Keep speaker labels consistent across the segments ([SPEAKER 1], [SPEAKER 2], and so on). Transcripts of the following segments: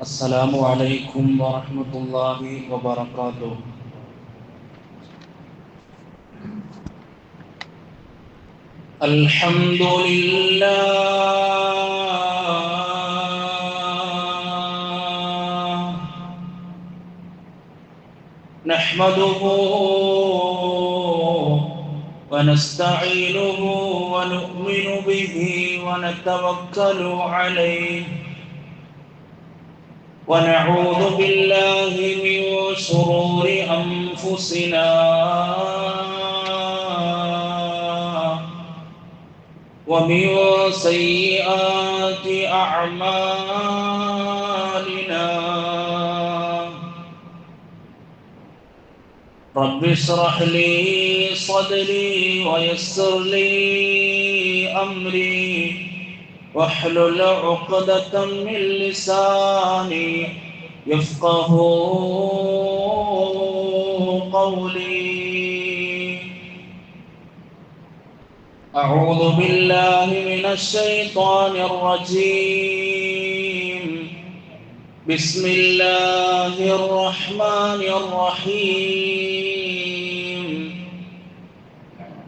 [SPEAKER 1] السلام عليكم ورحمة الله وبركاته. الحمد لله نحمده ونستعينه ونؤمن به ونتوكل عليه. ونعوذ بالله من شرور أنفسنا. ومن سيئات أعمالنا. رب اشرح لي صدري ويسر لي أمري. واحلل عقدة من لساني يفقه قولي. أعوذ بالله من الشيطان الرجيم. بسم الله الرحمن الرحيم.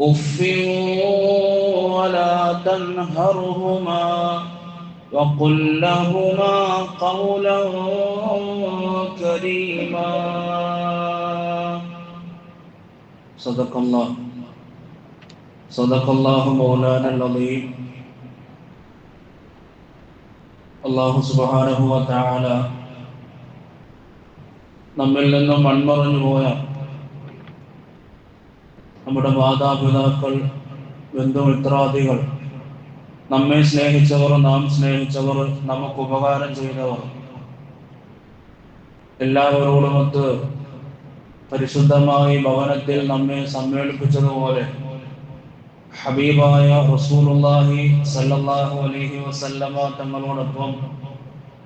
[SPEAKER 1] أف ولا تنهرهما وقل لهما قولا كريما صدق الله صدق الله مولانا العظيم അള്ളാഹു സുബാനഹുവ താല നമ്മിൽ നിന്നും മൺമറഞ്ഞു പോയ നമ്മുടെ മാതാപിതാക്കൾ ബന്ധുമിത്രാദികൾ നമ്മെ സ്നേഹിച്ചവർ നാം സ്നേഹിച്ചവർ നമുക്ക് ഉപകാരം ചെയ്തവർ. എല്ലാവരോടുമൊത്ത് പരിശുദ്ധമായി ഭവനത്തിൽ നമ്മെ സമ്മേളിപ്പിച്ചതുപോലെ ഹബീബായ റസൂലുള്ളാഹി സല്ലല്ലാഹു അലൈഹി വസല്ലമ തങ്ങളോടൊപ്പം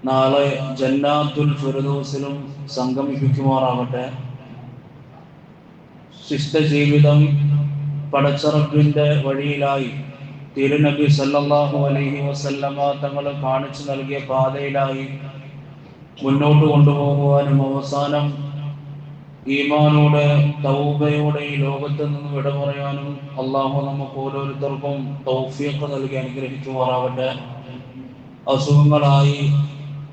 [SPEAKER 1] നാളെ ജന്നാത്തുൽ ഫിർദൗസിലും സംഗമിപ്പിക്കുമാറാകട്ടെ. ശിഷ്ടജീവിതം പടച്ചറപ്പിന്റെ വഴിയിലായി. തിരുനബി സല്ലാഹു അലൈഹി വസല്ലമ തങ്ങൾ കാണിച്ചു നൽകിയ പാതയിലായി മുന്നോട്ട് കൊണ്ടുപോകുവാനും അവസാനം ഈമാനോടെ തൗബയോടെ ഈ ലോകത്ത് നിന്ന് വിട പറയാനും അള്ളാഹു നമുക്ക് ഓരോരുത്തർക്കും തൗഫിയൊക്കെ നൽകി അനുഗ്രഹിച്ചു മാറാവട്ടെ അസുഖങ്ങളായി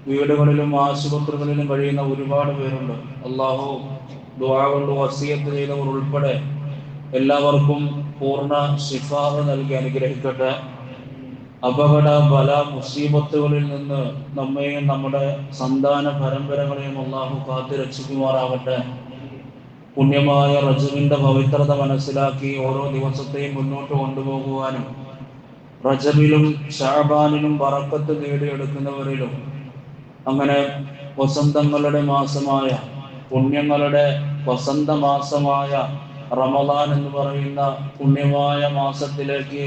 [SPEAKER 1] വീടുകളിലും ആശുപത്രികളിലും കഴിയുന്ന ഒരുപാട് പേരുണ്ട്. അള്ളാഹു ദുആ കൊണ്ട് വസിയത്ത് ചെയ്തവർ ഉൾപ്പെടെ എല്ലാവർക്കും പൂർണ ശിഫാഹ് നൽകി അനുഗ്രഹിക്കട്ടെ. അപകട ബല മുസീബത്തുകളിൽ നിന്ന് നമ്മെയും നമ്മുടെ സന്താന പരമ്പരകളെയും അള്ളാഹു കാത്തു രക്ഷിക്കുമാറാകട്ടെ. പുണ്യമായ റജബിന്റെ പവിത്രത മനസ്സിലാക്കി ഓരോ ദിവസത്തെയും മുന്നോട്ട് കൊണ്ടുപോകുവാനും റജബിലും ഷാബാനിലും വറക്കത്ത് നേടിയെടുക്കുന്നവരിലും അങ്ങനെ വസന്തങ്ങളുടെ മാസമായ പുണ്യങ്ങളുടെ വസന്ത മാസമായ റമദാൻ എന്ന് പറയുന്ന പുണ്യമായ മാസത്തിലേക്ക്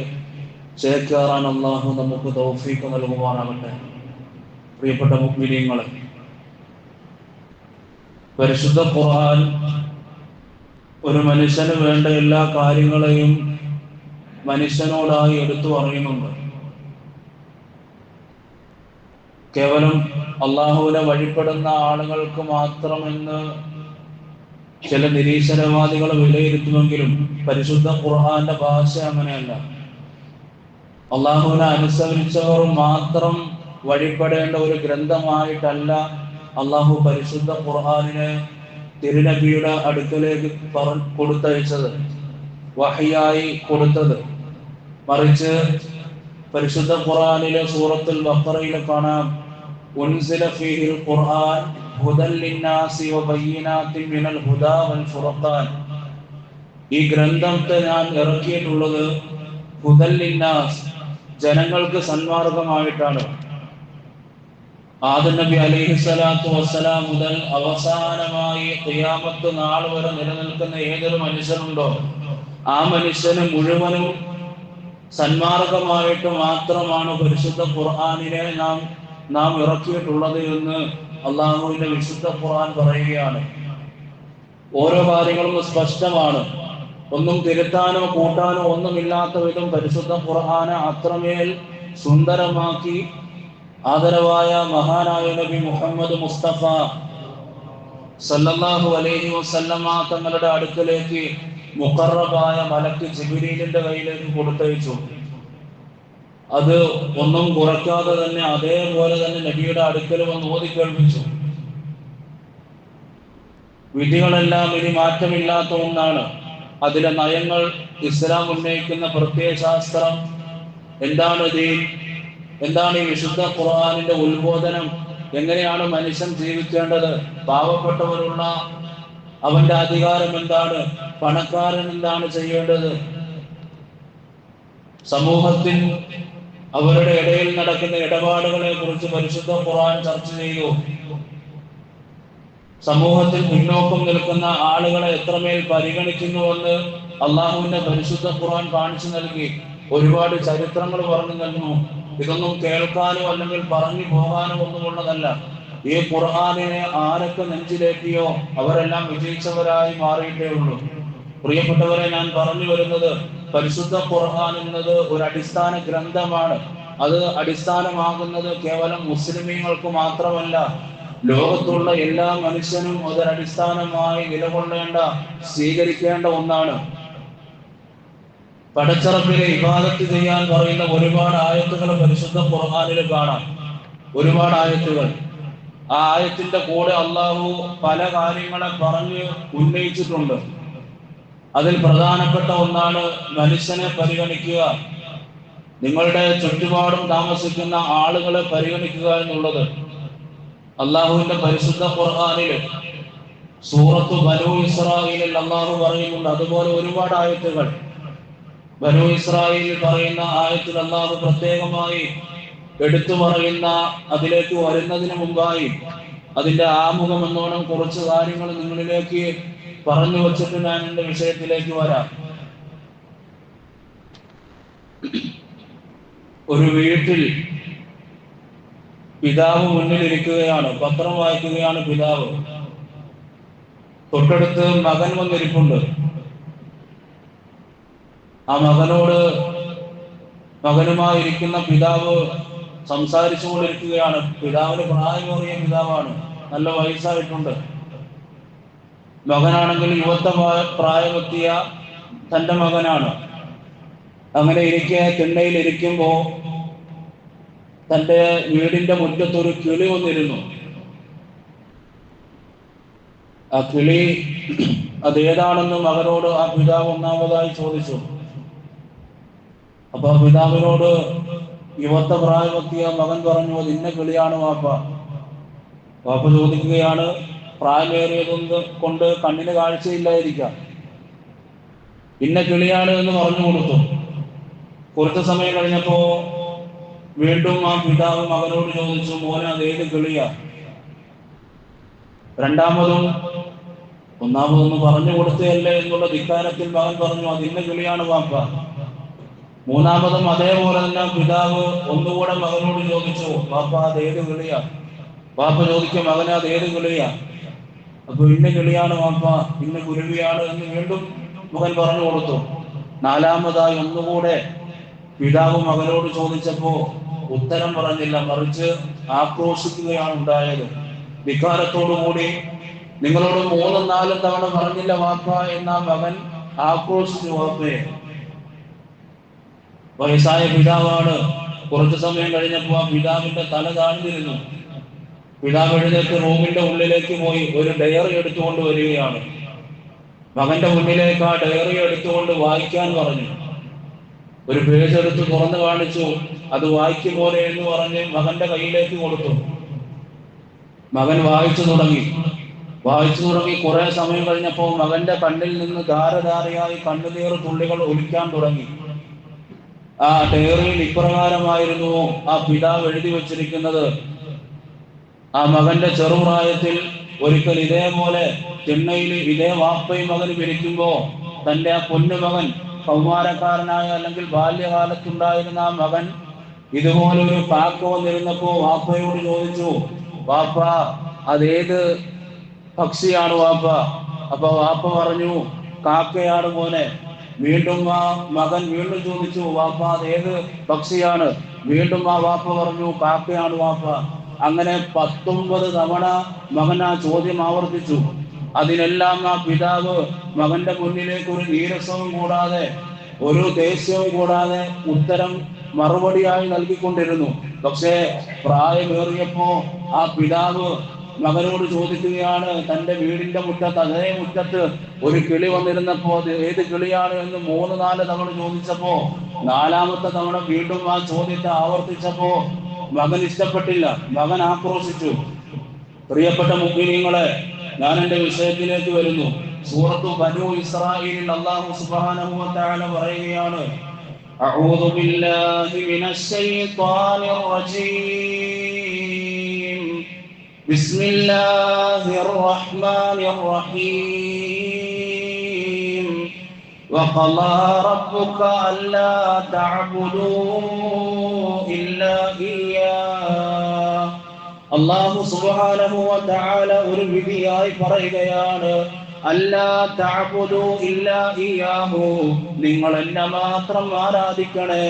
[SPEAKER 1] ചേക്കേറാൻ അള്ളാഹു നമുക്ക് തൗഫീക്ക് നൽകുവാനാകട്ടെ പ്രിയപ്പെട്ട മുഗ്മിനീങ്ങളെ പരിശുദ്ധ ഖുർആൻ ഒരു മനുഷ്യന് വേണ്ട എല്ലാ കാര്യങ്ങളെയും മനുഷ്യനോടായി എടുത്തു പറയുന്നുണ്ട്. കേവലം അള്ളാഹുവിനെ വഴിപ്പെടുന്ന ആളുകൾക്ക് മാത്രമെന്ന് ചില നിരീശ്വരവാദികൾ വിലയിരുത്തുമെങ്കിലും പരിശുദ്ധ ഖുർഹാന്റെ ഭാഷ അങ്ങനെയല്ല. അള്ളാഹുവിനെ അനുസരിച്ചവർ മാത്രം വഴിപ്പെടേണ്ട ഒരു ഗ്രന്ഥമായിട്ടല്ല അള്ളാഹു പരിശുദ്ധ ഖുർഹാനിനെ തിരുനബിയുടെ അടുക്കലേക്ക് പറ കൊടുത്തയച്ചത് വഹിയായി കൊടുത്തത്. മറിച്ച് പരിശുദ്ധ ഖുർആനിലെ സൂറത്തുൽ ബഖറയിൽ കാണാം. ഉൻസില فيه القرآن هدى للناس وبينات من الهدى والفرقان. ഈ ഗ്രന്ഥത്തെ ഞാൻ ഇറക്കിയിട്ടുള്ളത് ഹുദല്ലിന്നാസ് ജനങ്ങൾക്ക് സന്മാർഗമായിട്ടാണ്. ആദം നബി അലൈഹി സ്വലാത്തു വസ്സലാം മുതൽ അവസാനമായി ഖിയാമത്ത് നാൾ വരെ നിലനിൽക്കുന്ന ഏതൊരു മനുഷ്യനുണ്ടോ ആ മനുഷ്യന് മുഴുവനും സന്മാർഗമായിട്ട് മാത്രമാണ് പരിശുദ്ധ ഖുർആാനിനെ നാം നാം ഇറക്കിയിട്ടുള്ളത് എന്ന് അള്ളാഹുവിന്റെ വിശുദ്ധ ഖുർആൻ പറയുകയാണ്. ഓരോ കാര്യങ്ങളും സ്പഷ്ടമാണ്. ഒന്നും തിരുത്താനോ കൂട്ടാനോ ഒന്നുമില്ലാത്ത വിധം പരിശുദ്ധ ഖുർഹാന അത്രമേൽ സുന്ദരമാക്കി ആദരവായ മഹാനായ നബി മുഹമ്മദ് മുസ്തഫ സല്ലല്ലാഹു അലൈഹി വസല്ലമ തങ്ങളുടെ അടുക്കലേക്ക് മുഖറബായ മലക്ക് ജിബിലീലിന്റെ കയ്യിലേക്ക് കൊടുത്തയച്ചു. അത് ഒന്നും കുറയ്ക്കാതെ തന്നെ അതേപോലെ തന്നെ നബിയുടെ അടുക്കൽ വന്ന് ഓതി കേൾപ്പിച്ചു. വിധികളെല്ലാം ഇനി മാറ്റമില്ലാത്ത ഒന്നാണ് അതിലെ നയങ്ങൾ ഇസ്ലാം ഉന്നയിക്കുന്ന പ്രത്യയശാസ്ത്രം എന്താണ് ദീൻ എന്താണ് ഈ വിശുദ്ധ ഖുർആാനിന്റെ ഉത്ബോധനം? എങ്ങനെയാണ് മനുഷ്യൻ ജീവിക്കേണ്ടത്? പാവപ്പെട്ടവരുള്ള അവന്റെ അധികാരം എന്താണ്? പണക്കാരൻ എന്താണ് ചെയ്യേണ്ടത്? സമൂഹത്തിൽ അവരുടെ ഇടയിൽ നടക്കുന്ന ഇടപാടുകളെ കുറിച്ച് പരിശുദ്ധ ഖുർആൻ ചർച്ച ചെയ്തു സമൂഹത്തിൽ മുന്നോക്കം നിൽക്കുന്ന ആളുകളെ എത്രമേൽ പരിഗണിക്കുന്നുവെന്ന് അള്ളാഹുവിന്റെ പരിശുദ്ധ ഖുർആൻ കാണിച്ചു നൽകി. ഒരുപാട് ചരിത്രങ്ങൾ പറഞ്ഞു നൽകുന്നു ഇതൊന്നും കേൾക്കാനോ അല്ലെങ്കിൽ പറഞ്ഞു പോകാനോ ഒന്നുമുള്ളതല്ല ഈ ഖുർആാനിനെ ആരൊക്കെ നെഞ്ചിലേറ്റിയോ അവരെല്ലാം വിജയിച്ചവരായി മാറിയിട്ടേ ഉള്ളൂ. പ്രിയപ്പെട്ടവരെ ഞാൻ പറഞ്ഞു വരുന്നത് പരിശുദ്ധ ഖുർആൻ എന്നത് ഒരു അടിസ്ഥാന ഗ്രന്ഥമാണ്. അത് അടിസ്ഥാനമാകുന്നത് കേവലം മുസ്ലിമീങ്ങൾക്ക് മാത്രമല്ല ലോകത്തുള്ള എല്ലാ മനുഷ്യനും അതൊരടിസ്ഥാനമായി നിലകൊള്ളേണ്ട സ്വീകരിക്കേണ്ട ഒന്നാണ്. പടച്ചറപ്പിലെ ഇബാദത്ത് ചെയ്യാൻ പറയുന്ന ഒരുപാട് ആയത്തുകൾ പരിശുദ്ധ ഖുർആാനിൽ കാണാം. ഒരുപാട് ആയത്തുകൾ. ആ ആയത്തിന്റെ കൂടെ അള്ളാഹു പല കാര്യങ്ങളെ പറഞ്ഞ് ഉന്നയിച്ചിട്ടുണ്ട്. അതിൽ പ്രധാനപ്പെട്ട ഒന്നാണ് മനുഷ്യനെ പരിഗണിക്കുക. നിങ്ങളുടെ ചുറ്റുപാടും താമസിക്കുന്ന ആളുകളെ പരിഗണിക്കുക എന്നുള്ളത്. അള്ളാഹുവിന്റെ പരിശുദ്ധ ഖുർആാനിൽ സൂറത്ത് ബനു ഇസ്രായേലിൽ അള്ളാഹു പറയുന്നുണ്ട്. അതുപോലെ ഒരുപാട് ആയത്തുകൾ. ബനു ഇസ്രായേലിൽ പറയുന്ന ആയത്തിൽ അള്ളാഹു പ്രത്യേകമായി എടുത്തു പറയുന്ന അതിലേക്ക് വരുന്നതിന് മുമ്പായി അതിന്റെ ആമുഖം എന്നോണം കുറച്ച് കാര്യങ്ങൾ നിങ്ങളിലേക്ക് പറഞ്ഞു വച്ചിട്ട് ഞാൻ എന്റെ വിഷയത്തിലേക്ക് വരാം. ഒരു വീട്ടിൽ പിതാവ് മുന്നിലിരിക്കുകയാണ് പത്രം വായിക്കുകയാണ് പിതാവ്. തൊട്ടടുത്ത് മകൻ വന്നിരിപ്പുണ്ട്. ആ മകനോട് മകനുമായിരിക്കുന്ന പിതാവ് സംസാരിച്ചു കൊണ്ടിരിക്കുകയാണ് പിതാവിന് പ്രായമേറിയ പിതാവാണ്. നല്ല വയസ്സായിട്ടുണ്ട്. മകനാണെങ്കിൽ യുവത്വ പ്രായമെത്തിയ തന്റെ മകനാണ്. അങ്ങനെ ഇരിക്കെ തിണ്ണയിൽ ഇരിക്കുമ്പോ തന്റെ വീടിന്റെ മുറ്റത്തൊരു കിളി വന്നിരുന്നു. ആ കിളി അതേതാണെന്ന് മകനോട് ആ പിതാവ് ഒന്നാമതായി ചോദിച്ചു. അപ്പൊ പിതാവിനോട് യുവത്വ പ്രായമെത്തിയ മകൻ പറഞ്ഞു അത് ഇന്ന കിളിയാണ് വാപ്പ. വാപ്പ ചോദിക്കുകയാണ് പ്രായമേറിയതൊന്ന് കൊണ്ട് കണ്ണിന് കാഴ്ചയില്ലായിരിക്കാം. ഇന്ന കിളിയാണ് എന്ന് പറഞ്ഞു കൊടുത്തു. കുറച്ച് സമയം കഴിഞ്ഞപ്പോ വീണ്ടും ആ പിതാവ് മകനോട് ചോദിച്ചു മോനെ അതേത് കിളിയാ? രണ്ടാമതും ഒന്നാമതൊന്ന് പറഞ്ഞു കൊടുത്തതല്ലേ എന്നുള്ള ധിക്കാരത്തിൽ മകൻ പറഞ്ഞു അത് ഇന്ന കിളിയാണ് വാപ്പ മൂന്നാമതും അതേപോലെ തന്നെ പിതാവ് ഒന്നുകൂടെ മകനോട് ചോദിച്ചു വാപ്പ അതേത് കിളിയാ? വാപ്പ ചോദിക്കും മകനെ അതേത് കിളിയാ? അപ്പൊ ഇന്ന കിളിയാണ് വാപ്പ ഇന്ന കുരുവിയാണ് എന്ന് വീണ്ടും മകൻ പറഞ്ഞു കൊടുത്തു. നാലാമതായി ഒന്നുകൂടെ പിതാവ് മകനോട് ചോദിച്ചപ്പോ ഉത്തരം പറഞ്ഞില്ല. മറിച്ച് ആക്രോശിക്കുകയാണ് ഉണ്ടായത്. വികാരത്തോടുകൂടി നിങ്ങളോട് മൂന്നും നാലും തവണ പറഞ്ഞില്ല വാപ്പ എന്ന മകൻ ആക്രോശിച്ചു വാപ്പയെ വയസ്സായ പിതാവാണ്. കുറച്ചു സമയം കഴിഞ്ഞപ്പോ ആ പിതാവിന്റെ തല താഴ്ന്നിരുന്നു. പിതാവ് എഴുന്നേറ്റ് റൂമിന്റെ ഉള്ളിലേക്ക് പോയി ഒരു ഡയറി എടുത്തുകൊണ്ട് വരികയാണ്. മകന്റെ മുന്നിലേക്ക് ആ ഡയറി എടുത്തുകൊണ്ട് വായിക്കാൻ പറഞ്ഞു. ഒരു പേജ് എടുത്ത് തുറന്നു കാണിച്ചു. അത് വായിക്കും പോലെ എന്ന് പറഞ്ഞ് മകന്റെ കയ്യിലേക്ക് കൊടുത്തു. മകൻ വായിച്ചു തുടങ്ങി. വായിച്ചു തുടങ്ങി. കുറെ സമയം കഴിഞ്ഞപ്പോൾ മകന്റെ കണ്ണിൽ നിന്ന് ധാരധാരയായി കണ്ണുനീർ തുള്ളികൾ ഒലിക്കാൻ തുടങ്ങി. ആ ഡയറിയിൽ ഇപ്രകാരമായിരുന്നു ആ പിതാവ് എഴുതി വച്ചിരിക്കുന്നത്. ആ മകന്റെ ചെറുപ്രായത്തിൽ ഒരിക്കൽ ഇതേപോലെ ചെന്നൈയിൽ ഇതേ വാപ്പയും മകൻ പിരിക്കുമ്പോ തന്റെ ആ പൊന്നു മകൻ കൗമാരക്കാരനായ അല്ലെങ്കിൽ ബാല്യകാലത്തുണ്ടായിരുന്ന ആ മകൻ ഇതുപോലെ ഒരു കാക്ക വന്നിരുന്നപ്പോ വാപ്പയോട് ചോദിച്ചു വാപ്പ അതേത് പക്ഷിയാണ് വാപ്പ? അപ്പൊ വാപ്പ പറഞ്ഞു കാക്കയാണ് മോനെ. വീണ്ടും ആ മകൻ വീണ്ടും ചോദിച്ചു വാപ്പ അതേത് പക്ഷിയാണ്? വീണ്ടും ആ വാപ്പ പറഞ്ഞു കാക്കയാണ് വാപ്പ. അങ്ങനെ പത്തൊമ്പത് തവണ മകൻ ആ ചോദ്യം ആവർത്തിച്ചു. അതിനെല്ലാം ആ പിതാവ് മകന്റെ മുന്നിലേക്ക് ഒരു നീരസവും കൂടാതെ ഒരു ദേഷ്യവും കൂടാതെ ഉത്തരം മറുപടിയായി നൽകിക്കൊണ്ടിരുന്നു. പക്ഷേ പ്രായമേറിയപ്പോ ആ പിതാവ് മകനോട് ചോദിക്കുകയാണ് തന്റെ വീടിന്റെ മുറ്റത്ത് അതേ മുറ്റത്ത് ഒരു കിളി വന്നിരുന്നപ്പോ ഏത് കിളിയാണ്? എന്ന് മൂന്ന് നാല് തവണ ചോദിച്ചപ്പോ നാലാമത്തെ തവണ വീണ്ടും ആ ചോദ്യത്തെ ആവർത്തിച്ചപ്പോ മകൻ ഇഷ്ടപ്പെട്ടില്ല മകൻ ആക്രോശിച്ചു പ്രിയപ്പെട്ട മുഗ്മിനീങ്ങളെ ഞാൻ എന്റെ വിഷയത്തിലേക്ക് വരുന്നു സൂറത്തു ബനു ഇസ്രായേലിൽ അല്ലാഹു സുബ്ഹാനഹു വ തആല പറയുകയാണ് أعوذ بالله من الشيطان الرجيم بسم الله الرحمن الرحيم وقضى ربك ألا تعبدوا إلا إياه അള്ളാഹു സുബ്ഹാനഹു വ തആല ഒരു വിധിയായി പറയുകയാണ് അല്ലാ തഅബുദു ഇല്ലാ ഇയ്യാഹു നിങ്ങൾ എന്നെ മാത്രം ആരാധിക്കണേ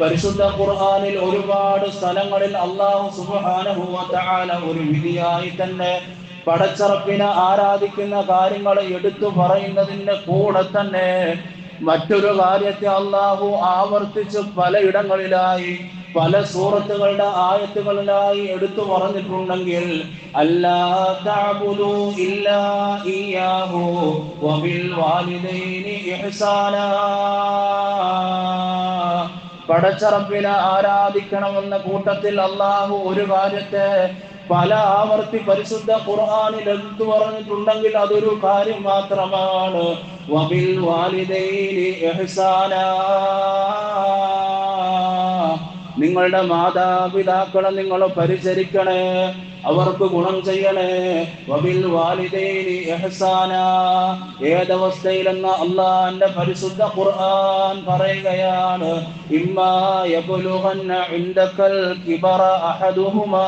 [SPEAKER 1] പരിശുദ്ധ ഖുർആനിൽ ഒരുപാട് സ്ഥലങ്ങളിൽ അള്ളാഹു സുബ്ഹാനഹു വ തആല ഒരു വിധിയായി തന്നെ പടച്ചറപ്പിനെ ആരാധിക്കുന്ന കാര്യങ്ങൾ എടുത്തു പറയുന്നതിന്റെ കൂടെ തന്നെ മറ്റൊരു കാര്യത്തെ അള്ളാഹു ആവർത്തിച്ച് പലയിടങ്ങളിലായി പല സൂറത്തുകളുടെ ആയത്തുകളിലായി എടുത്തു പറഞ്ഞിട്ടുണ്ടെങ്കിൽ പടച്ചറപ്പിനെ ആരാധിക്കണമെന്ന കൂട്ടത്തിൽ അള്ളാഹു ഒരു കാര്യത്തെ പല ആവർത്തി പരിശുദ്ധ ഖുർആനിൽ എന്തു പറഞ്ഞിട്ടുണ്ടെങ്കിൽ അതൊരു കാര്യം മാത്രമാണ്. വബിൽ വാലിദൈനി ഇഹ്സാനാ. നിങ്ങളുടെ മാതാപിതാക്കളെ നിങ്ങൾ പരിചരിക്കണേ. അവർക്ക് ഗുണം ചെയ്യണേ. വബിൽ വാലിദൈനി ഇഹ്സാന ഏതവസ്ഥയിലെന്ന അള്ളാന്റെ പരിശുദ്ധ ഖുർആൻ പറയുകയാണ്. ഇമ്മാ യബ്ലുഗന്ന ഇൻദകൽ കിബറ അഹദുഹുമാ.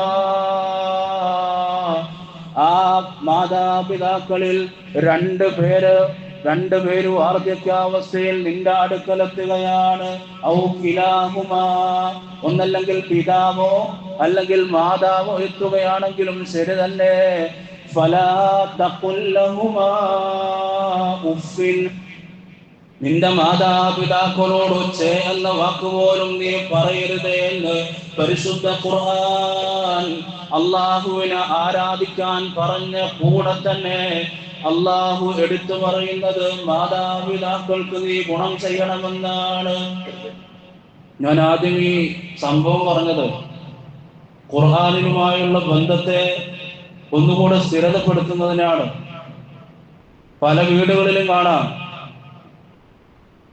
[SPEAKER 1] ആ മാതാപിതാക്കളിൽ രണ്ട് പേര് രണ്ടുപേരും വാർദ്ധക്യാവസ്ഥയിൽ നിന്റെ അടുക്കലെത്തുകയാണ് ഔ കിലാമുമാ. ഒന്നല്ലെങ്കിൽ പിതാവോ അല്ലെങ്കിൽ മാതാവോ എത്തുകയാണെങ്കിലും ശരി തന്നെ. നിന്റെ മാതാപിതാക്കളോട് ചേ എന്ന വാക്കുപോലും നീ പറയരുത് എന്ന് പരിശുദ്ധ ഖുർആൻ അള്ളാഹുവിനെ ആരാധിക്കാൻ പറഞ്ഞ കൂടെ തന്നെ അള്ളാഹു എടുത്തു പറയുന്നത് മാതാപിതാക്കൾക്ക് നീ ഗുണം ചെയ്യണമെന്നാണ്. ഞാൻ ആദ്യം ഈ സംഭവം പറഞ്ഞത് ഖുർഹാനുമായുള്ള ബന്ധത്തെ ഒന്നുകൂടെ സ്ഥിരതപ്പെടുത്തുന്നതിനാണ്. പല വീടുകളിലും കാണാം.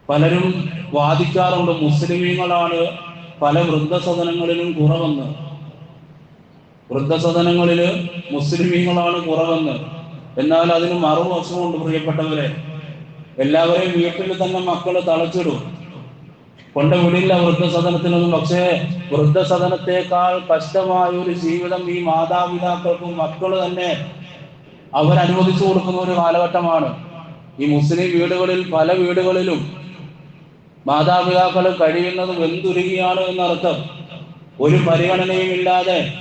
[SPEAKER 1] പലരും വാദിക്കാറുണ്ട് മുസ്ലിമീങ്ങളാണ് പല വൃദ്ധസദനങ്ങളിലും കുറവെന്ന്. വൃദ്ധസദനങ്ങളിൽ മുസ്ലിമീങ്ങളാണ് കുറവെന്ന്. എന്നാൽ അതിന് മറുവശമുണ്ട് പ്രിയപ്പെട്ടവരെ. എല്ലാവരെയും വീട്ടിൽ തന്നെ മക്കൾ തളച്ചിടും. കൊണ്ട് വിടില്ല വൃദ്ധസദനത്തിനൊന്നും. പക്ഷേ വൃദ്ധസദനത്തെക്കാൾ കഷ്ടമായ ഒരു ജീവിതം ഈ മാതാപിതാക്കൾക്കും മക്കൾ തന്നെ അവരനുവദിച്ചു കൊടുക്കുന്ന ഒരു കാലഘട്ടമാണ്. ഈ മുസ്ലിം വീടുകളിൽ പല വീടുകളിലും മാതാപിതാക്കൾ കഴിയുന്നത് വെന്തുരുകിയാണ് എന്നർത്ഥം. ഒരു പരിഗണനയും ഇല്ലാതെ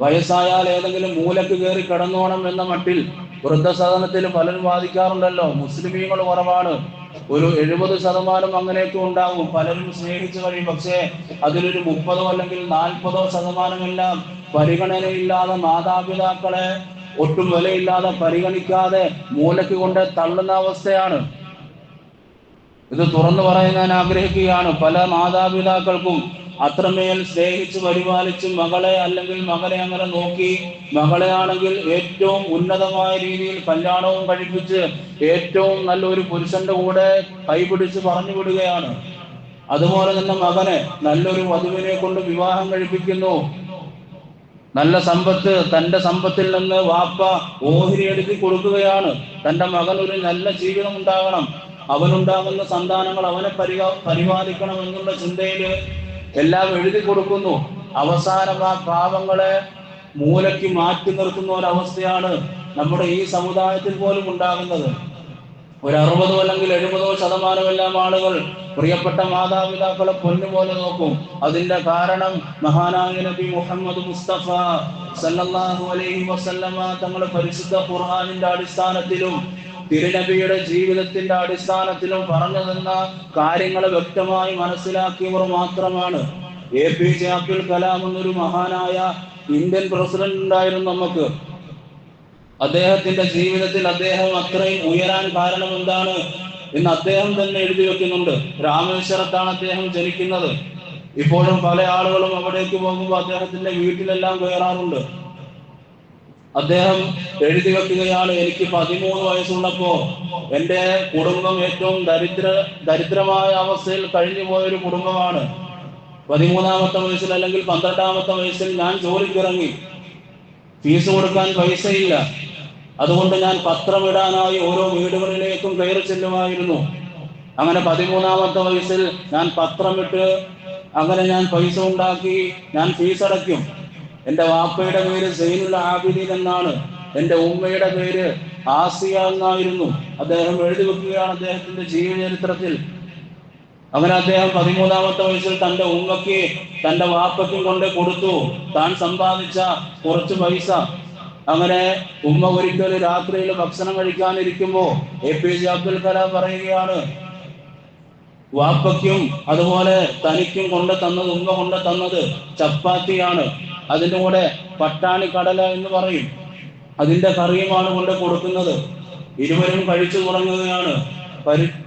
[SPEAKER 1] വയസ്സായാൽ ഏതെങ്കിലും മൂലക്ക് കയറി കിടന്നോണം എന്ന മട്ടിൽ വൃദ്ധസദനത്തിൽ പലരും വാദിക്കാറുണ്ടല്ലോ. മുസ്ലിമീങ്ങൾ കുറവാണ്. ഒരു എഴുപത് ശതമാനം അങ്ങനെയൊക്കെ ഉണ്ടാവും. പലരും സ്നേഹിച്ചു കഴിയും. പക്ഷേ അതിലൊരു മുപ്പതോ അല്ലെങ്കിൽ നാൽപ്പതോ ശതമാനമെല്ലാം പരിഗണനയില്ലാതെ മാതാപിതാക്കളെ ഒട്ടും വിലയില്ലാതെ പരിഗണിക്കാതെ മൂലക്ക് കൊണ്ട് തള്ളുന്ന അവസ്ഥയാണ്. ഇത് തുറന്നു പറയാൻ ഞാൻ ആഗ്രഹിക്കുകയാണ്. പല മാതാപിതാക്കൾക്കും അത്രമേൽ സ്നേഹിച്ച് പരിപാലിച്ച് മകളെ അല്ലെങ്കിൽ മകളെ അങ്ങനെ നോക്കി മകളെ ആണെങ്കിൽ ഏറ്റവും ഉന്നതമായ രീതിയിൽ കല്യാണവും കഴിപ്പിച്ച് ഏറ്റവും നല്ലൊരു പുരുഷന്റെ കൂടെ കൈപിടിച്ച് പറഞ്ഞു വിടുകയാണ്. അതുപോലെ തന്നെ മകനെ നല്ലൊരു വധുവിനെ കൊണ്ട് വിവാഹം കഴിപ്പിക്കുന്നു. നല്ല സമ്പത്ത് തന്റെ സമ്പത്തിൽ നിന്ന് വാപ്പ ഓഹരി എഴുതി കൊടുക്കുകയാണ്. തന്റെ മകൻ ഒരു നല്ല ജീവിതം ഉണ്ടാകണം. അവനുണ്ടാകുന്ന സന്താനങ്ങൾ അവനെ പരിപാലിക്കണം എന്നുള്ള ചിന്തയിൽ എല്ലാം എഴുതി കൊടുക്കുന്നു. അവസാനം ആ പാവങ്ങളെ മൂലയ്ക്ക് മാറ്റി നിർത്തുന്ന ഒരവസ്ഥയാണ് നമ്മുടെ ഈ സമുദായത്തിൽ പോലും ഉണ്ടാകുന്നത്. ഒരു അറുപതോ അല്ലെങ്കിൽ എഴുപതോ ശതമാനം എല്ലാം ആളുകൾ പ്രിയപ്പെട്ട മാതാപിതാക്കളെ പൊന്നുപോലെ നോക്കും. അതിന്റെ കാരണം മഹാനായ നബി മുഹമ്മദ് മുസ്തഫ സല്ലല്ലാഹു അലൈഹി വസല്ലമ തങ്ങളുടെ പരിശുദ്ധ ഖുർആനിന്റെ അടിസ്ഥാനത്തിലും തിരുനബിയുടെ ജീവിതത്തിന്റെ അടിസ്ഥാനത്തിലും പറഞ്ഞു തന്ന കാര്യങ്ങൾ വ്യക്തമായി മനസ്സിലാക്കിയവർ മാത്രമാണ്. A P J Abdul Kalam എന്നൊരു മഹാനായ ഇന്ത്യൻ പ്രസിഡന്റ് ഉണ്ടായിരുന്നു നമുക്ക്. അദ്ദേഹത്തിന്റെ ജീവിതത്തിൽ അദ്ദേഹം അത്രയും ഉയരാൻ കാരണം എന്താണ് എന്ന് അദ്ദേഹം തന്നെ എഴുതി വെക്കുന്നുണ്ട്. രാമേശ്വരത്താണ് അദ്ദേഹം ജനിക്കുന്നത്. ഇപ്പോഴും പല ആളുകളും അവിടേക്ക് പോകുമ്പോൾ അദ്ദേഹത്തിന്റെ വീട്ടിലെല്ലാം കയറാറുണ്ട്. അദ്ദേഹം എഴുതി വെക്കുകയാണ് എനിക്ക് പതിമൂന്ന് വയസ്സുള്ളപ്പോ എന്റെ കുടുംബം ഏറ്റവും ദരിദ്ര ദരിദ്രമായ അവസ്ഥയിൽ കഴിഞ്ഞു പോയൊരു കുടുംബമാണ്. പതിമൂന്നാമത്തെ വയസ്സിൽ അല്ലെങ്കിൽ പന്ത്രണ്ടാമത്തെ വയസ്സിൽ ഞാൻ ജോലിക്കിറങ്ങി. ഫീസ് കൊടുക്കാൻ പൈസയില്ല. അതുകൊണ്ട് ഞാൻ പത്രമിടാനായി ഓരോ വീടുകളിലേക്കും കയറി ചെല്ലുമായിരുന്നു. അങ്ങനെ പതിമൂന്നാമത്തെ വയസ്സിൽ ഞാൻ പത്രമിട്ട് അങ്ങനെ ഞാൻ പൈസ ഉണ്ടാക്കി ഞാൻ ഫീസ് അടയ്ക്കും എന്റെ വാപ്പയുടെ പേര് സൈനുൽ ആബിദീൻ എന്നാണ്. എന്റെ ഉമ്മയുടെ പേര് ആസിയ എന്നായിരുന്നു. അദ്ദേഹം എഴുതി വെക്കുകയാണ് അദ്ദേഹത്തിന്റെ ജീവചരിത്രത്തിൽ. അങ്ങനെ അദ്ദേഹം പതിമൂന്നാമത്തെ വയസ്സിൽ തന്റെ ഉമ്മയ്ക്ക് തന്റെ വാപ്പയ്ക്കും കൊണ്ട് കൊടുത്തു. താൻ സമ്പാദിച്ച കുറച്ച് പൈസ. അങ്ങനെ ഉമ്മ ഒരിക്കൽ രാത്രിയിൽ ഭക്ഷണം കഴിക്കാനിരിക്കുമ്പോ A P J Abdul Kalam പറയുകയാണ് വാപ്പയ്ക്കും അതുപോലെ തനിക്കും കൊണ്ട് തന്നത് ഉമ്മ കൊണ്ട് തന്നത് ചപ്പാത്തിയാണ്. അതിന്റെ കൂടെ പട്ടാണി കടല എന്ന് പറയും. അതിന്റെ കറിയുമാണ് കൊണ്ട് കൊടുക്കുന്നത്. ഇരുവരും കഴിച്ചു തുടങ്ങുകയാണ്.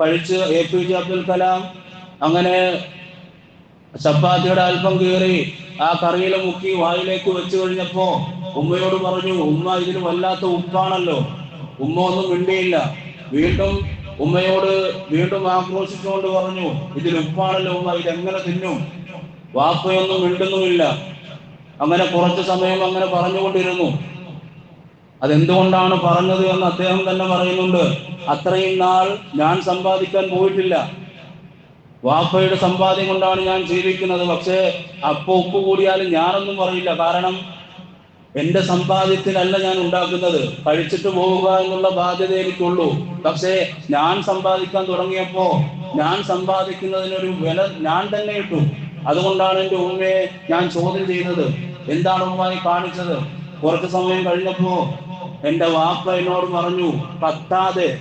[SPEAKER 1] കഴിച്ച് A P J Abdul Kalam അങ്ങനെ ചപ്പാത്തിയുടെ അല്പം കീറി ആ കറിയിൽ മുക്കി വായിലേക്ക് വെച്ചു കഴിഞ്ഞപ്പോ ഉമ്മയോട് പറഞ്ഞു ഉമ്മ ഇതിന് വല്ലാത്ത ഉപ്പാണല്ലോ. ഉമ്മ ഒന്നും മിണ്ടിയില്ല. വീണ്ടും ഉമ്മയോട് വീണ്ടും ആക്രോശിച്ചുകൊണ്ട് പറഞ്ഞു ഇതിൽ ഉപ്പാണല്ലോ ഉമ്മ ഇതെങ്ങനെ തിന്നും? വാപ്പയൊന്നും മിണ്ടുന്നുമില്ല. അങ്ങനെ കുറച്ചു സമയം അങ്ങനെ പറഞ്ഞുകൊണ്ടിരുന്നു. അതെന്തുകൊണ്ടാണ് പറഞ്ഞത് എന്ന് അദ്ദേഹം തന്നെ പറയുന്നുണ്ട്. അത്രയും നാൾ ഞാൻ സമ്പാദിക്കാൻ പോയിട്ടില്ല. വാപ്പയുടെ സമ്പാദ്യം കൊണ്ടാണ് ഞാൻ ജീവിക്കുന്നത്. പക്ഷേ അപ്പൊ ഉപ്പ് കൂടിയാലും ഞാനൊന്നും പറയില്ല. കാരണം എന്റെ സമ്പാദ്യത്തിനല്ല ഞാൻ ഉണ്ടാക്കുന്നത്. കഴിച്ചിട്ട് പോവുക എന്നുള്ള ബാധ്യത എനിക്കുള്ളൂ. പക്ഷേ ഞാൻ സമ്പാദിക്കാൻ തുടങ്ങിയപ്പോ ഞാൻ സമ്പാദിക്കുന്നതിനൊരു വില ഞാൻ തന്നെ ഇട്ടു. അതുകൊണ്ടാണ് എന്റെ ഉമ്മയെ ഞാൻ ചോദ്യം ചെയ്യുന്നത്. എന്താണ് ഉമ്മായി കാണിച്ചത്? കുറച്ച് സമയം കഴിഞ്ഞപ്പോ എന്റെ വാപ്പ എന്നോട് പറഞ്ഞു കത്താതെ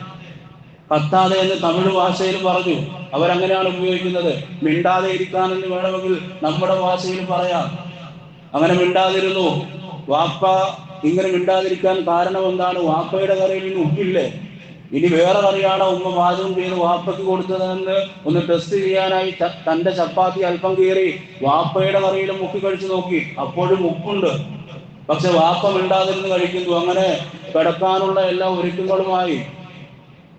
[SPEAKER 1] കത്താതെ എന്ന് തമിഴ് ഭാഷയിൽ പറഞ്ഞു. അവരങ്ങനെയാണ് ഉപയോഗിക്കുന്നത്. മിണ്ടാതെ ഇരിക്കാൻ എന്ന് വേണമെങ്കിൽ നമ്മുടെ ഭാഷയിൽ പറയാം. അങ്ങനെ മിണ്ടാതിരുന്നു. വാപ്പ ഇങ്ങനെ മിണ്ടാതിരിക്കാൻ കാരണം എന്താണ്? വാപ്പയുടെ കറിയിൽ നിന്ന് ഉപ്പില്ലേ? ഇനി വേറെ കറിയാണോ ഉമ്മ പാചകം ചെയ്ത് വാപ്പയ്ക്ക് കൊടുത്തതെന്ന്? ഒന്ന് ടെസ്റ്റ് ചെയ്യാനായി തന്റെ ചപ്പാത്തി അല്പം കീറി വാപ്പയുടെ കറിയിൽ മുക്കി കഴിച്ചു നോക്കി. അപ്പോഴും ഉപ്പുണ്ട്. പക്ഷെ വാപ്പ മിണ്ടാതിരുന്ന് കഴിക്കുന്നു. അങ്ങനെ കിടക്കാനുള്ള എല്ലാ ഒരുക്കങ്ങളുമായി.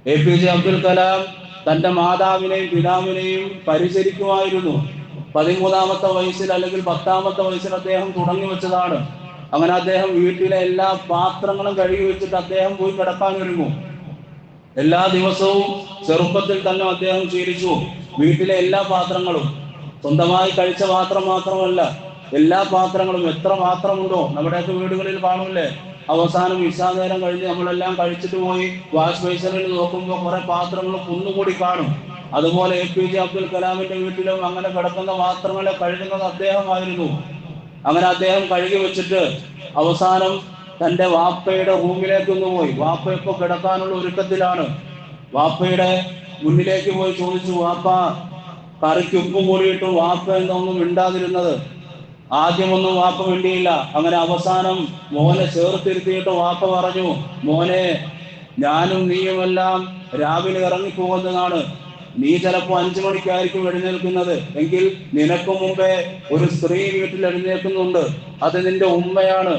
[SPEAKER 1] A P J Abdul Kalam തന്റെ മാതാവിനെയും പിതാവിനെയും പരിചരിക്കുമായിരുന്നു. പതിമൂന്നാമത്തെ വയസ്സിൽ അല്ലെങ്കിൽ പത്താമത്തെ വയസ്സിൽ അദ്ദേഹം തുടങ്ങി വെച്ചതാണ്. അങ്ങനെ അദ്ദേഹം വീട്ടിലെ എല്ലാ പാത്രങ്ങളും കഴുകി വെച്ചിട്ട് അദ്ദേഹം പോയി കിടക്കാൻ ഒരുങ്ങും എല്ലാ ദിവസവും ചെറുപ്പത്തിൽ തന്നെ അദ്ദേഹം ശീലിച്ചു. വീട്ടിലെ എല്ലാ പാത്രങ്ങളും സ്വന്തമായി കഴിച്ച പാത്രം മാത്രമല്ല എല്ലാ പാത്രങ്ങളും എത്ര പാത്രമുണ്ടോ നമ്മുടെയൊക്കെ വീടുകളിൽ കാണൂലേ അവസാനം ഇശാ നേരം കഴിഞ്ഞ് നമ്മളെല്ലാം കഴിച്ചിട്ട് പോയി വാഷ് ബേസിനിൽ നോക്കുമ്പോൾ കുറെ പാത്രങ്ങൾ കുന്നുകൂടി കാണും. അതുപോലെ എ പി ജെ അബ്ദുൽ കലാമിന്റെ വീട്ടിലും അങ്ങനെ കിടക്കുന്ന പാത്രങ്ങളെ കഴുകുന്നത് അദ്ദേഹമായിരുന്നു. അങ്ങനെ അദ്ദേഹം കഴുകി വെച്ചിട്ട് അവസാനം തന്റെ വാപ്പയുടെ റൂമിലേക്കൊന്ന് പോയി. വാപ്പ ഇപ്പൊ കിടക്കാനുള്ള ഒരുക്കത്തിലാണ്. വാപ്പയുടെ മുന്നിലേക്ക് പോയി ചോദിച്ചു വാപ്പ കറിക്ക് ഉപ്പും കൂടിയിട്ട് വാപ്പ എന്തൊന്നും മിണ്ടാതിരുന്നത്. ആദ്യമൊന്നും വാപ്പ മിണ്ടിയില്ല. അങ്ങനെ അവസാനം മോനെ ചേർത്തിരുത്തിയിട്ട് വാപ്പ പറഞ്ഞു മോനെ ഞാനും നീയുമെല്ലാം രാവിലെ ഇറങ്ങിപ്പോകുന്നതാണ്. നീ ചിലപ്പോ അഞ്ചു മണിക്കായിരിക്കും എഴുന്നേൽക്കുന്നത്. എങ്കിൽ നിനക്ക് മുമ്പേ ഒരു സ്ത്രീ വീട്ടിൽ എഴുന്നേൽക്കുന്നുണ്ട്. അത് നിന്റെ ഉമ്മയാണ്.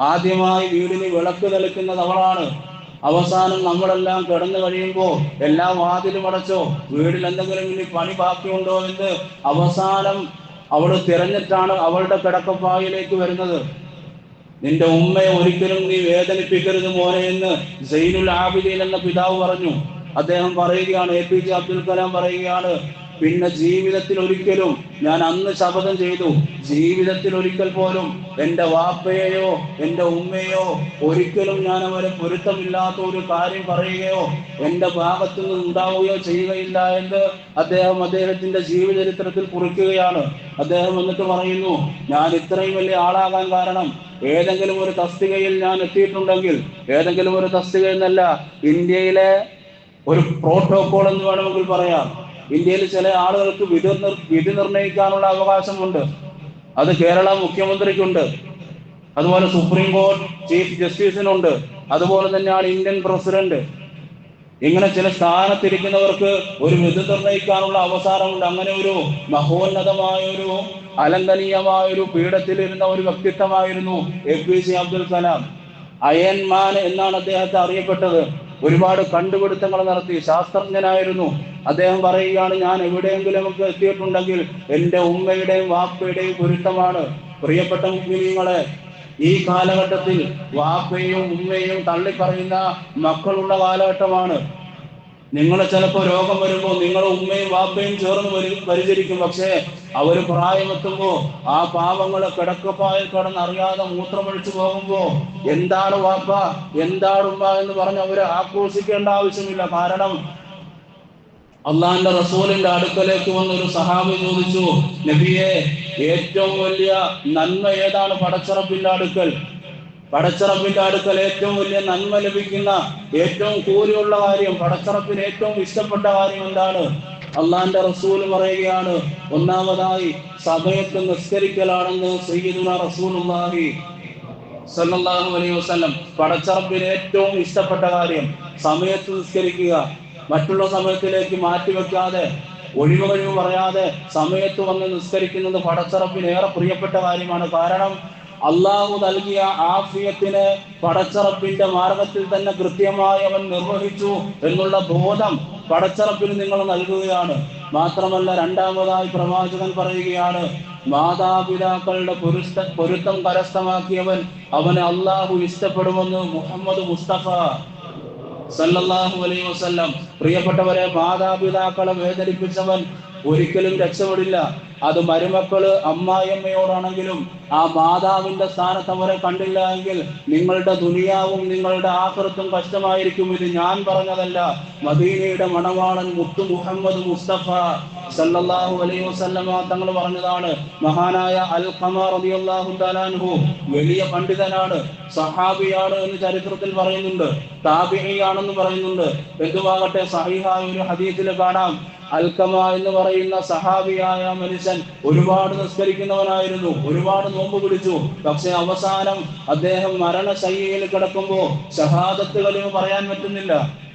[SPEAKER 1] ആദ്യമായി വീടിന് വിളക്ക് തെളിക്കുന്നത് അവളാണ് അവസാനം നമ്മളെല്ലാം കിടന്നു കഴിയുമ്പോൾ എല്ലാ വാതിലും അടച്ചോ വീട്ടിൽ എന്തെങ്കിലും ഇനി പണി ബാക്കിയുണ്ടോ എന്ന് അവസാനം അവൾ തിരഞ്ഞിട്ടാണ് അവളുടെ കിടക്കപ്പായിലേക്ക് വരുന്നത്. നിന്റെ ഉമ്മയെ ഒരിക്കലും നീ വേദനിപ്പിക്കരുത് മോനെ എന്ന് സൈനുൽ ആബിദീൻ എന്ന പിതാവ് പറഞ്ഞു. അദ്ദേഹം പറയുകയാണ് A P J Abdul Kalam പറയുകയാണ് പിന്നെ ജീവിതത്തിൽ ഒരിക്കലും ഞാൻ അന്ന് ശപഥം ചെയ്തു. ജീവിതത്തിൽ ഒരിക്കൽ പോലും എന്റെ വാപ്പയെയോ എന്റെ ഉമ്മയോ ഒരിക്കലും ഞാൻ അവരെ പൊരുത്തമില്ലാത്ത ഒരു കാര്യം പറയുകയോ എന്റെ ഭാഗത്തു നിന്ന് ഉണ്ടാവുകയോ ചെയ്യുകയില്ല എന്ന് അദ്ദേഹം അദ്ദേഹത്തിന്റെ ജീവചരിത്രത്തിൽ കുറിക്കുകയാണ്. അദ്ദേഹം എന്നിട്ട് പറയുന്നു ഞാൻ ഇത്രയും വലിയ ആളാകാൻ കാരണം ഏതെങ്കിലും ഒരു തസ്തികയിൽ ഞാൻ എത്തിയിട്ടുണ്ടെങ്കിൽ ഏതെങ്കിലും ഒരു തസ്തിക എന്നല്ല ഇന്ത്യയിലെ ഒരു പ്രോട്ടോകോൾ എന്ന് വേണമെങ്കിൽ പറയാം. ഇന്ത്യയിൽ ചില ആളുകൾക്ക് വിധി വിധി നിർണയിക്കാനുള്ള അവകാശമുണ്ട്. അത് കേരള മുഖ്യമന്ത്രിക്കുണ്ട്. അതുപോലെ സുപ്രീം കോടതി ചീഫ് ജസ്റ്റിസിനുണ്ട്. അതുപോലെ തന്നെയാണ് ഇന്ത്യൻ പ്രസിഡന്റ്. ഇങ്ങനെ ചില സ്ഥാനത്തിരിക്കുന്നവർക്ക് ഒരു വിധി നിർണയിക്കാനുള്ള അവസരമുണ്ട്. അങ്ങനെ ഒരു മഹോന്നതമായ ഒരു ഒരു പീഠത്തിലിരുന്ന ഒരു വ്യക്തിത്വമായിരുന്നു A P J Abdul Kalam. Iron Man എന്നാണ് അദ്ദേഹത്തെ അറിയപ്പെട്ടത്. ഒരുപാട് കണ്ടുപിടുത്തങ്ങൾ നടത്തി. ശാസ്ത്രജ്ഞനായിരുന്നു. അദ്ദേഹം പറയുകയാണ് ഞാൻ എവിടെയെങ്കിലും ഒക്കെ എത്തിയിട്ടുണ്ടെങ്കിൽ എന്റെ ഉമ്മയുടെയും വാപ്പയുടെയും പൊരുത്തമാണ്. പ്രിയപ്പെട്ട മുസ്ലിങ്ങളെ ഈ കാലഘട്ടത്തിൽ വാപ്പയും ഉമ്മയും തള്ളിപ്പറയുന്ന മക്കളുള്ള കാലഘട്ടമാണ്. നിങ്ങൾ ചിലപ്പോൾ രോഗം വരുമ്പോൾ നിങ്ങളുടെ ഉമ്മയും വാപ്പയും ചേർന്ന് പരി- പരിചരിക്കും. പക്ഷേ അവർ പ്രായമെത്തുമ്പോൾ ആ പാവങ്ങളെ കിടക്കപ്പായ കടന്ന് അറിയാതെ മൂത്രമൊഴിച്ചു പോകുമ്പോ എന്താണ് വാപ്പ? എന്താണ് ഉമ്മ? എന്ന് പറഞ്ഞ് അവരെ ആക്രോശിക്കേണ്ട ആവശ്യമില്ല. കാരണം അള്ളാന്റെ റസൂലിന്റെ അടുക്കലേക്ക് വന്ന ഒരു സഹാബി ചോദിച്ചു നബിയെ ഏറ്റവും വലിയ നന്മ ഏതാണ്? പടച്ചറപ്പിന്റെ അടുക്കൽ. പടച്ചറപ്പിന്റെ അടുക്കൽ ഏറ്റവും വലിയ നന്മ ലഭിക്കുന്ന ഏറ്റവും കൂലിയുള്ള കാര്യം പടച്ചറപ്പിന് ഏറ്റവും ഇഷ്ടപ്പെട്ട കാര്യം എന്താണ്? അള്ളാന്റെ റസൂൽ പറയുകയാണ് ഒന്നാമതായി സമയത്ത് നിസ്കരിക്കലാണെന്ന് സയ്യിദുന റസൂലുള്ളാഹി സല്ലല്ലാഹു അലൈഹി വസല്ലം പടച്ചറപ്പിന് ഏറ്റവും ഇഷ്ടപ്പെട്ട കാര്യം സമയത്ത് നിസ്കരിക്കുക. മറ്റുള്ള സമയത്തിലേക്ക് മാറ്റിവെക്കാതെ ഒഴിവ് കഴിവ് പറയാതെ സമയത്ത് വന്ന് നിസ്കരിക്കുന്നത് പടച്ചറപ്പിന് ഏറെ പ്രിയപ്പെട്ട കാര്യമാണ്. കാരണം അള്ളാഹു നൽകിയ ആഫിയത്തിന് പടച്ചറപ്പിന്റെ മാർഗത്തിൽ തന്നെ കൃത്യമായി അവൻ നിർവഹിച്ചു എന്നുള്ള ബോധം പടച്ചറപ്പിന് നിങ്ങൾ നൽകുകയാണ്. മാത്രമല്ല രണ്ടാമതായി പ്രവാചകൻ പറയുകയാണ് മാതാപിതാക്കളുടെ പൊരുത്ത പൊരുത്തം കരസ്ഥമാക്കിയവൻ അവനെ അള്ളാഹു ഇഷ്ടപ്പെടുമെന്ന് മുഹമ്മദ് മുസ്തഫ സല്ലല്ലാഹു അലൈഹി വസല്ലം. പ്രിയപ്പെട്ടവരെ മാതാപിതാക്കളെ വേദനിപ്പിച്ചവൻ ഒരിക്കലും രക്ഷപ്പെടില്ല. അത് മരുമക്കൾ അമ്മായിയമ്മയോടാണെങ്കിലും ആ മാതാവിന്റെ സ്ഥാനത്ത് അവരെ കണ്ടില്ല എങ്കിൽ നിങ്ങളുടെ ദുനിയാവും നിങ്ങളുടെ ആഹൃത്തും കഷ്ടമായിരിക്കും ഇത് ഞാൻ പറഞ്ഞതല്ല. മദീനയുടെ മണവാളൻ മുത്തു മുഹമ്മദ് മുസ്തഫ സല്ലല്ലാഹു അലൈഹി വസല്ലമ തങ്ങൾ പറഞ്ഞതാണ് മഹാനായ അൽ ഖമർ റളിയല്ലാഹു വലിയ പണ്ഡിതനാണ് സഹാബിയാണ് എന്ന് ചരിത്രത്തിൽ പറയുന്നുണ്ട് താബിഈയാണെന്ന് പറയുന്നുണ്ട്. എന്തുവാകട്ടെ സഹിഹായ ഒരു ഹദീസിൽ കാണാം അൽക്കമ എന്ന് പറയുന്ന സഹാബിയായ മനുഷ്യൻ ഒരുപാട് നിസ്കരിക്കുന്നവനായിരുന്നു ഒരുപാട് നോമ്പ് പിടിച്ചു. പക്ഷെ അവസാനം അദ്ദേഹം മരണശൈലിയിൽ കിടക്കുമ്പോ ഷഹാദത്ത് പറയാൻ പറ്റുന്നില്ല.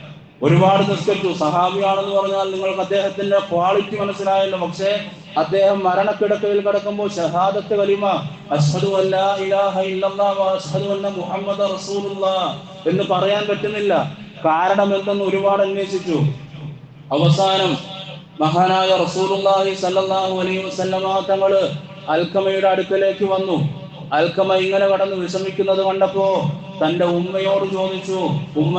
[SPEAKER 1] ഒരുപാട് നിസ്കരിച്ചു. സഹാബിയാണെന്ന് പറഞ്ഞാൽ നിങ്ങൾക്ക് അദ്ദേഹത്തിന്റെ ക്വാളിറ്റി മനസ്സിലായല്ലോ. പക്ഷേ അദ്ദേഹം മരണക്കിടക്കയിൽ കിടക്കുമ്പോൾ ഷഹാദത്ത് കലിമ അഷ്ഹദു അല്ലാ ഇല്ലല്ലാഹ് അഷ്ഹദു അന്ന മുഹമ്മദ റസൂലുള്ളാഹ് എന്ന് പറയാൻ പറ്റുന്നില്ല. കാരണം എന്തെന്ന് ഒരുപാട് അന്വേഷിച്ചു. അവസാനം മഹാനായ റസൂലുള്ളാഹി സല്ലല്ലാഹു അലൈഹി വസല്ലമ തങ്ങൾ അൽക്കമയുടെ അടുക്കലേക്ക് വന്നു. അൽക്കമ ഇങ്ങനെ കടന്ന് വിഷമിക്കുന്നത് കണ്ടപ്പോ തന്റെ ഉമ്മയോട് ചോദിച്ചു ഉമ്മ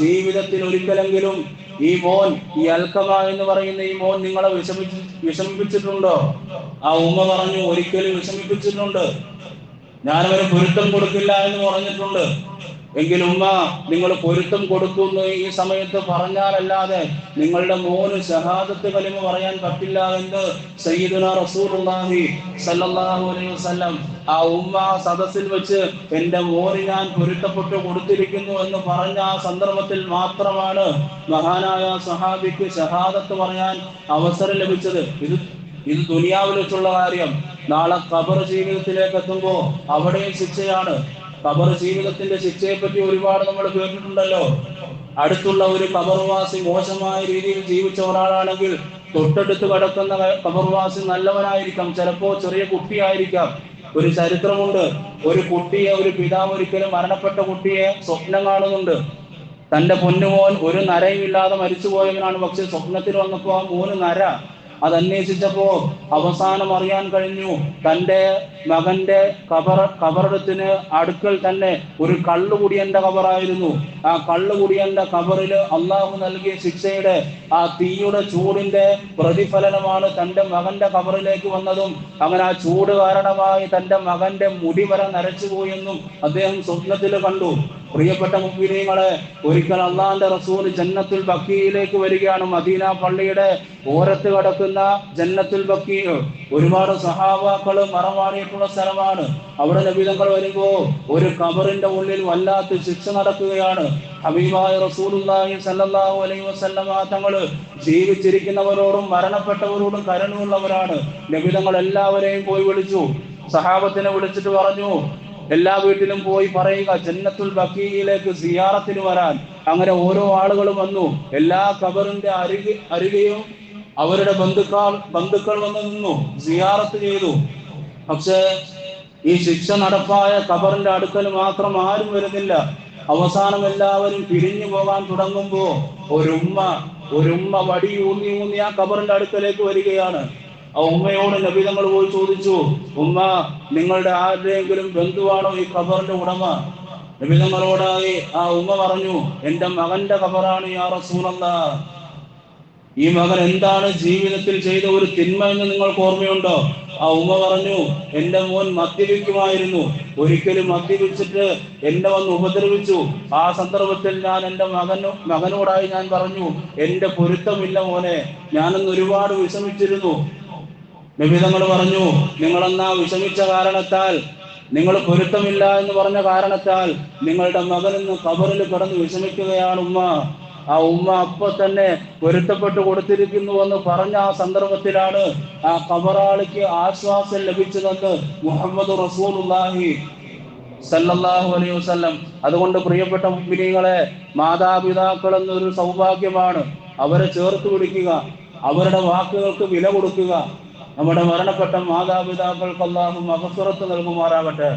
[SPEAKER 1] ജീവിതത്തിൽ ഒരിക്കലെങ്കിലും ഈ മോൻ ഈ അൽക്കമ എന്ന് പറയുന്ന ഈ മോൻ നിങ്ങളെ വിഷമിച്ച് വിഷമിപ്പിച്ചിട്ടുണ്ടോ? ആ ഉമ്മ പറഞ്ഞു ഒരിക്കലും വിഷമിപ്പിച്ചിട്ടുണ്ട്. ഞാനവന് പൊരുത്തം കൊടുക്കില്ല എന്ന് പറഞ്ഞിട്ടുണ്ട്. എങ്കിൽ നിങ്ങൾ പൊരുത്തം കൊടുക്കുന്നു ഈ സമയത്ത് പറഞ്ഞാലല്ലാതെ നിങ്ങളുടെ മോന് ഷഹാദത്ത് കലിമ പറയാൻ പറ്റില്ല എന്ന് സയ്യിദുന റസൂലുള്ളാഹി സല്ലല്ലാഹു അലൈഹി വസല്ലം ആ ഉമ്മ ആ സദസ്സിൽ വെച്ച് എന്റെ മോന് ഞാൻ പൊരുത്തപ്പെട്ടു കൊടുത്തിരിക്കുന്നു എന്ന് പറഞ്ഞ ആ സന്ദർഭത്തിൽ മാത്രമാണ് മഹാനായ സഹാബിക്ക് ഷഹാദത്ത് പറയാൻ അവസരം ലഭിച്ചത്. ഇത് ഇത് ദുനിയാവിൽ വെച്ചുള്ള കാര്യം. നാളെ ഖബർ ജീവിതത്തിലേക്ക് എത്തുമ്പോൾ അവിടെയും ശിക്ഷയാണ്. ഖബർ ജീവിതത്തിന്റെ ശിക്ഷയെ പറ്റി ഒരുപാട് നമ്മൾ കേട്ടിട്ടുണ്ടല്ലോ. അടുത്തുള്ള ഒരു കബർവാസി മോശമായ രീതിയിൽ ജീവിച്ച ഒരാളാണെങ്കിൽ തൊട്ടടുത്ത് കിടക്കുന്ന കബർവാസി നല്ലവനായിരിക്കാം. ചിലപ്പോ ചെറിയ കുട്ടിയായിരിക്കാം. ഒരു ചരിത്രമുണ്ട്. ഒരു കുട്ടിയെ ഒരു പിതാവ് ഒരിക്കലും മരണപ്പെട്ട കുട്ടിയെ സ്വപ്നം കാണുന്നുണ്ട്. തന്റെ പൊന്നുമോൻ ഒരു നരയും ഇല്ലാതെ മരിച്ചുപോയവനാണ്. പക്ഷെ സ്വപ്നത്തിൽ വന്നപ്പോ ആ മൂന്ന് നര അത് അന്വേഷിച്ചപ്പോ അവസാനം അറിയാൻ കഴിഞ്ഞു തന്റെ മകന്റെ കബർ കബറിടത്തിന് അടുക്കൽ തന്നെ ഒരു കള്ളുകുടിയന്റെ കബറായിരുന്നു. ആ കള്ളുകുടിയന്റെ കബറിൽ അള്ളാഹു നൽകിയ ശിക്ഷയുടെ ആ തീയുടെ ചൂടിന്റെ പ്രതിഫലനമാണ് തന്റെ മകന്റെ കബറിലേക്ക് വന്നതും. അങ്ങനെ ആ ചൂട് കാരണമായി തന്റെ മകന്റെ മുടി വരെ നരച്ചുപോയെന്നും അദ്ദേഹം സ്വപ്നത്തിൽ കണ്ടു. പ്രിയപ്പെട്ട മുഗ്മിനീങ്ങളെ ഒരിക്കൽ അള്ളാന്റെ റസൂൽ ജന്നത്തുൽ ബക്കിയിലേക്ക് വരികയാണ്. മദീന പള്ളിയുടെ ഓരത്ത് കിടക്കുന്ന ജന്നത്തുൽ ബക്കി ഒരുപാട് സഹാബാക്കൾ മറമാറിയിട്ടുള്ള സ്ഥലമാണ്. അവിടെ നബിതങ്ങൾ വരുമ്പോ ഒരു കബറിന്റെ ഉള്ളിൽ വല്ലാത്ത ശിക്ഷ നടക്കുകയാണ്. ഹബീബായ റസൂലുള്ളാഹി സല്ലല്ലാഹു അലൈഹി വസല്ലമ തങ്ങൾ ജീവിച്ചിരിക്കുന്നവരോടും മരണപ്പെട്ടവരോടും കരുണുള്ളവരാണ് നബിതങ്ങൾ എല്ലാവരെയും പോയി വിളിച്ചു. സഹാബത്തിനെ വിളിച്ചിട്ട് പറഞ്ഞു എല്ലാ വീട്ടിലും പോയി പറയുക ജന്നത്തുൽ ബക്കിയിലേക്ക് സിയാറത്തിന് വരാൻ. അങ്ങനെ ഓരോ ആളുകളും വന്നു. എല്ലാ കബറിന്റെ അരികെ അരികെയും അവരുടെ ബന്ധുക്കൾ ബന്ധുക്കൾ വന്ന് നിന്നു. സിയാറത്ത് ചെയ്തു. പക്ഷേ ഈ ശിക്ഷ നടപ്പായ കബറിന്റെ അടുക്കൽ മാത്രം ആരും വരുന്നില്ല. അവസാനം എല്ലാവരും പിരിഞ്ഞു പോകാൻ തുടങ്ങുമ്പോ ഒരുമ്മ ഒരുമ്മ വടി ഊന്നി ഊന്നി ആ കബറിന്റെ അടുക്കലേക്ക് വരികയാണ്. ആ ഉമ്മയോട് നബിതങ്ങൾ പോയി ചോദിച്ചു ഉമ്മ നിങ്ങളുടെ ആരുടെയെങ്കിലും ബന്ധുവാണോ ഈ ഖബറിന്റെ ഉടമ? നബിതങ്ങളോടായി ആ ഉമ്മ പറഞ്ഞു എന്റെ മകന്റെ ഖബറാണ് യാ റസൂലല്ല ഈ മകൻ എന്താണ് ജീവിതത്തിൽ ചെയ്ത ഒരു തിന്മ എന്ന് നിങ്ങൾക്ക് ഓർമ്മയുണ്ടോ? ആ ഉമ്മ പറഞ്ഞു എന്റെ മോൻ മദ്യപിക്കുമായിരുന്നു. ഒരിക്കലും മദ്യപിച്ചിട്ട് എന്നെ വന്ന് ഉപദ്രവിച്ചു. ആ സന്ദർഭത്തിൽ ഞാൻ എന്റെ മകനു മകനോടായി ഞാൻ പറഞ്ഞു എന്റെ പൊരുത്തമില്ല മോനെ. ഞാനൊന്ന് ഒരുപാട് വിഷമിച്ചിരുന്നു. നബിതങ്ങൾ പറഞ്ഞു നിങ്ങളെന്നാ വിഷമിച്ച കാരണത്താൽ നിങ്ങൾ പൊരുത്തമില്ല എന്ന് പറഞ്ഞ കാരണത്താൽ നിങ്ങളുടെ മകൻ ഇന്ന് കബറിൽ കിടന്ന് വിഷമിക്കുകയാണ് ഉമ്മ. ആ ഉമ്മ അപ്പൊ തന്നെ പൊരുത്തപ്പെട്ട് കൊടുത്തിരിക്കുന്നുവെന്ന് പറഞ്ഞ ആ സന്ദർഭത്തിലാണ് ആ കബറാളിക്ക് ആശ്വാസം ലഭിച്ചതെന്ന് മുഹമ്മദ് റസൂലുള്ളാഹി സല്ലല്ലാഹു അലൈഹി വസല്ലം. അതുകൊണ്ട് പ്രിയപ്പെട്ട മുസ്ലിങ്ങളെ മാതാപിതാക്കൾ എന്നൊരു സൗഭാഗ്യമാണ് അവരെ ചേർത്ത് പിടിക്കുക അവരുടെ വാക്കുകൾക്ക് വില കൊടുക്കുക നമ്മുടെ മരണപ്പെട്ട മാതാപിതാക്കൾക്ക് അള്ളാഹു മഹസുറത്ത് നൽകുമാറാവട്ടെ.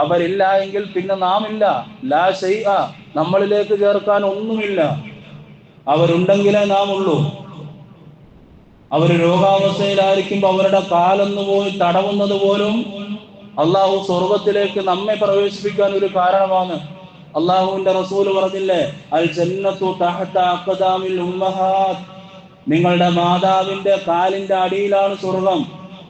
[SPEAKER 1] അവരില്ല എങ്കിൽ പിന്നെ നാം ഇല്ല ലാ ഷൈഅ നമ്മളിലേക്ക് ചേർക്കാൻ ഒന്നുമില്ല. അവരുണ്ടെങ്കിലേ നാം ഉള്ളൂ അവർ രോഗാവസ്ഥയിലായിരിക്കുമ്പോൾ അവരുടെ കാലൊന്നു പോയി തടവുന്നത് പോലും അള്ളാഹു സ്വർഗത്തിലേക്ക് നമ്മെ പ്രവേശിപ്പിക്കാൻ ഒരു കാരണമാണ്. അള്ളാഹുവിന്റെ റസൂൽ പറഞ്ഞില്ലേ അൽ ജന്നത്തു തഹത്ത അഖദാമിൽ ഉമ്മഹാത്ത്. നിങ്ങളുടെ മാതാവിന്റെ കാലിന്റെ അടിയിലാണ് സ്വർഗം.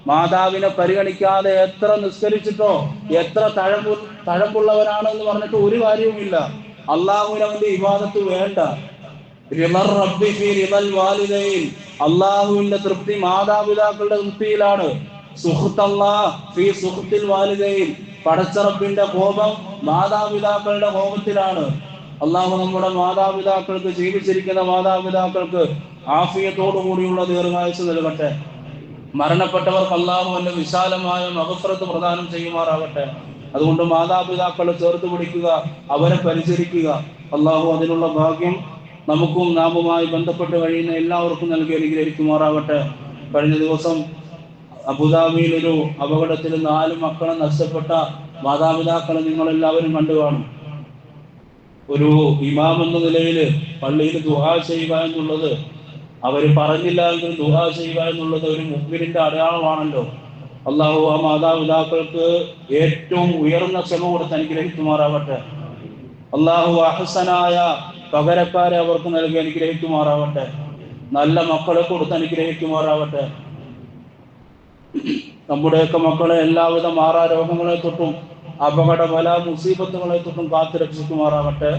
[SPEAKER 1] മാതാവിനെ പരിഗണിക്കാതെ എത്ര നിസ്കരിച്ചിട്ടോ എത്ര തഴമ്പു തഴമ്പുള്ളവനാണ് എന്ന് പറഞ്ഞിട്ട് ഒരു കാര്യവുമില്ല. അള്ളാഹുവിന് അവന്റെ ഇബാദത്ത് വേണ്ട. അള്ളാഹുവിന്റെ തൃപ്തി മാതാപിതാക്കളുടെ തൃപ്തിയിലാണ്. സുഹൃത്തല്ലാഹുത്തിൽ ഫീ സുഹൃത്തിൽ വാലിദൈൻ. പടച്ച റബ്ബിന്റെ കോപം മാതാപിതാക്കളുടെ കോപത്തിലാണ്. അള്ളാഹു നമ്മുടെ മാതാപിതാക്കൾക്ക് ജീവിച്ചിരിക്കുന്ന മാതാപിതാക്കൾക്ക് ആഫിയത്തോടുകൂടിയുള്ള ദീർഘായുസ് നൽകട്ടെ. മരണപ്പെട്ടവർക്ക് അള്ളാഹു എന്നെ വിശാലമായ മകഫറത്ത് പ്രദാനം ചെയ്യുമാറാകട്ടെ അതുകൊണ്ട് മാതാപിതാക്കളെ ചേർത്ത് പിടിക്കുക അവരെ പരിചരിക്കുക. അള്ളാഹു അതിനുള്ള ഭാഗ്യം നമുക്കും നാമുമായി ബന്ധപ്പെട്ട് കഴിയുന്ന എല്ലാവർക്കും നൽകി അനുഗ്രഹിക്കുമാറാവട്ടെ. കഴിഞ്ഞ ദിവസം അബുദാബിയിൽ ഒരു അപകടത്തിൽ നാല് മക്കളെ നഷ്ടപ്പെട്ട മാതാപിതാക്കളെ നിങ്ങളെല്ലാവരും കണ്ടു കാണും. ഒരു ഇമാം എന്ന നിലയിൽ പള്ളിയിൽ ദുഹാ ചെയ്യുക എന്നുള്ളത് അവർ പറഞ്ഞില്ല എങ്കിൽ ദുഹാ ചെയ്യുക എന്നുള്ളത് ഒരു മുഖ്യന്റെ അടയാളമാണല്ലോ. അള്ളാഹു ആ മാതാപിതാക്കൾക്ക് ഏറ്റവും ഉയർന്ന ക്ഷമ കൊടുത്ത് അനുഗ്രഹിക്കുമാറാവട്ടെ. അള്ളാഹു അഹസനായ പകരക്കാരെ അവർക്ക് നൽകി അനുഗ്രഹിക്കുമാറാവട്ടെ. നല്ല മക്കളെ കൊടുത്ത് അനുഗ്രഹിക്കുമാറാവട്ടെ. നമ്മുടെയൊക്കെ മക്കളെ എല്ലാവിധ മാറാ രോഗങ്ങളെ തൊട്ടും അപകട പല മുസീബത്തുകളെ തൊട്ടും കാത്തു രക്ഷിക്കുമാറാവട്ടെ